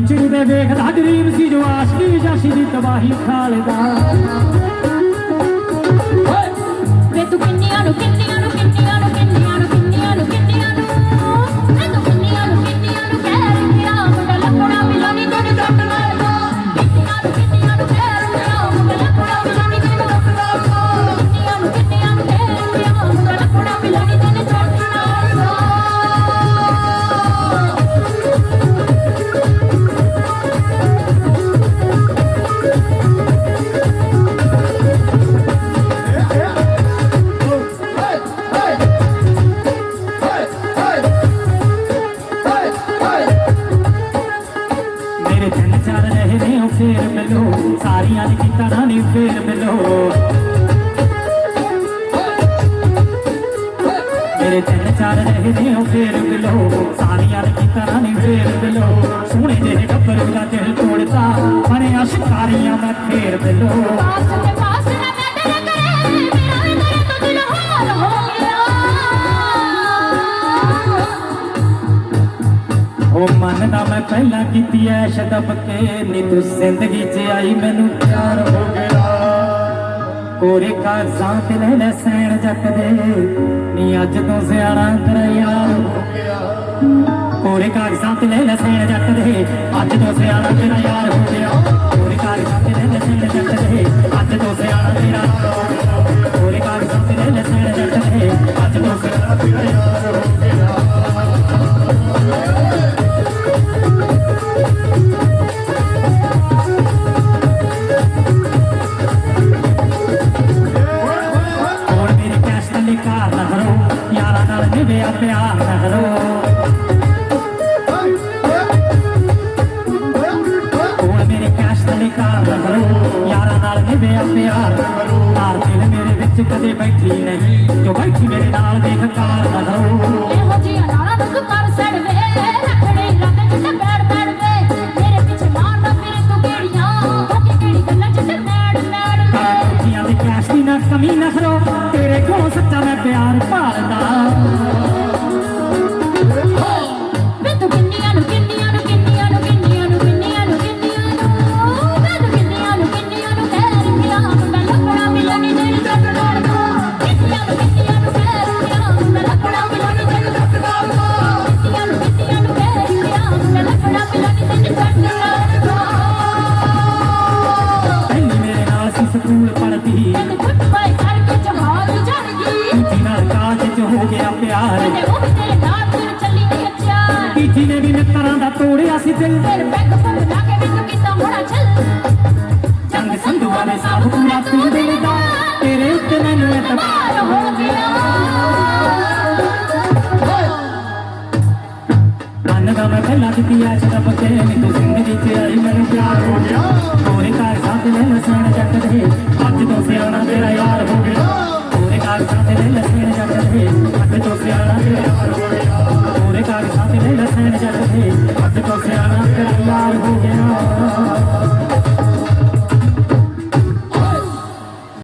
ਚਿੜੀ ਦੇ ਵੇਖਦਾ ਗਰੀਬ ਸੀ ਜੋ ਆਸ਼ਕੀ ਜਾਸ਼ੀ ਦੀ ਤਬਾਹੀ ਖਾਲਦਾ ਫੇਰ ਮਿਲੋ ਸਾਰੀਆਂ ਦੀ ਤਰ੍ਹਾਂ ਨਹੀਂ ਫੇਰ ਮਿਲੋ। ਮੇਰੇ ਦਿਨ ਚੱਲ ਰਹੇ ਨੇ ਉਹ ਫੇਰ ਮਿਲੋ। ਸਾਰੀਆਂ ਦੀ ਤਰ੍ਹਾਂ ਨਹੀਂ ਫੇਰ ਮਿਲੋ। ਸੋਹਣੇ ਜਿਹੇ ਗੱਭਰੂ ਦਾ ਦਿਲ ਉਹ ਮੈਂ ਪਹਿਲਾਂ ਕੀਤੀ ਐ, ਸ਼ਦਬ ਕੇ ਨੀ ਤੂੰ ਜ਼ਿੰਦਗੀ 'ਚ ਆਈ ਮੈਨੂੰ ਪਿਆਰ ਹੋ ਗਿਆ। ਕੋਰੇ ਕਾਗਜ਼ਾਂ ਤੇ ਲੈ ਲੈ ਸੈਣ ਜੱਟ ਦੇ, ਨੀ ਅੱਜ ਤੋਂ ਸਿਆਣਾ ਤੇਰਾ ਯਾਰ ਹੋ ਗਿਆ ਕੋਰੇ ਕਾਗਜ਼ਾਂ ਤੇ ਲੈ ਸੈਣ ਜੱਟ ਦੇ, ਅੱਜ ਤੋਂ ਸਿਆਣਾ ਤੇਰਾ ਯਾਰ ਹੋ ਗਿਆ। ਕੋਰੇ ਕਾਗਜ਼ਾਂ ਤੇ ਲੈ ਲੈ ਸੈਣ ਜੱਟ ਦੇ, ਅੱਜ ਤੋਂ ਸਿਆਣਾ ਤੇਰਾ ਕੋਰੇ ਕਾਗਜ਼ਾਂ ਤੇ ਲੈ ਸੈਣ ਜੱਟ ਦੇ, ਅੱਜ ਤੋਂ ਯਾਰਾਂ ਨਿਭਿਆ ਪਿਆਰ ਕਰੋ। ਹੁਣ ਮੇਰੇ ਕੈਸ਼ ਤੇ ਕਾਰ ਕਰੋ। ਯਾਰਾਂ ਨਾਲ ਨਿਭਿਆ ਪਿਆਰ ਕਰੋ। ਤਾਰ ਦਿਲ ਮੇਰੇ ਵਿੱਚ ਕਦੇ ਬੈਠੀ ਨਹੀਂ। ਜੋ ਬੈਠੀ ਮੇਰੇ ਨਾਲ ਦੇਖ ਕਾਰ ਕਰੋ। ਇਹੋ ਜਿਹੀਆਂ ਨਾਲਾਂ ਨੂੰ ਤੂੰ ਕਰ ਸੜ ਵੇ। ਰੱਖੜੇ ਰੱਖ ਜਿੱਤੇ ਪੈੜ ਵੇ। ਮੇਰੇ ਪਿੱਛੇ ਮਾਰਦਾ ਫਿਰ ਤੂੰ ਕਿਹੜੀਆਂ। ਬਾਕੀ ਕਿਹੜੀ ਗੱਲਾਂ ਜਿੱਤੇ ਮੈੜ ਮੈੜ ਕੁੜੀਆਂ ਦੇ ਕੈਸ਼ ਦੀ ਨਾ ਕਮੀ ਨਾ ਕਰੋ। ਤੇਰੇ ਕੋਲ ਸੱਚਾ ਮੈਂ ਪਿਆਰ ਭਾਲਦਾ। ਸਕੂਲ ਪੜਦੀ ਤੈਨੂੰ ਗੁੱਟ ਬਾਈ ਜਹਾਜ਼ ਚੜ ਗਈ ਦੂਜੀ ਕਾਜ ਚ ਹੋ ਗਿਆ ਪਿਆਰ। ਤੇ ਉਹ ਵੀ ਤੇਰੇ ਨਾਲ ਤੁਰ ਚੱਲੀ ਨਹੀਂ ਅੱਛਾ ਤੀਜੀ ਨੇ ਵੀ ਮਿੱਤਰਾਂ ਦਾ ਤੋੜਿਆ ਸੀ ਦਿਲ। ਫਿਰ ਬੈਗ ਫੜ ਲਾ ਕੇ ਮੈਨੂੰ ਕਿਤਾ ਹੋਣਾ ਚੱਲ ਜੰਗ ਸੰਧੂਆਂ ਨੇ ਸਭ ਪੂਰਾ ਤੂੰ ਦਿਲ ਦਾ ਤੇਰੇ ਉੱਤੇ ਮੈਨੂੰ ਇਤਬਾਰ ਹੋ ਗਿਆ। ਮੰਨਦਾ ਮੈਂ ਪਹਿਲਾਂ ਦਿੱਤੀ ਆ ਸ਼ਰਬ ਕੇ ਨੀ ਤੂੰ ਜ਼ਿੰਦਗੀ 'ਚ ਆਈ ਮੈਨੂੰ ਪਿਆਰ ਹੋ ਗਿਆ। ਕੋਰੇ ਘਰ ਸਾਥ ਲੈ ਲਸਣ ਜੱਟ ਦੇ ਅੱਜ ਤੋਂ ਸਿਆਣਾ ਤੇਰਾ ਯਾਰ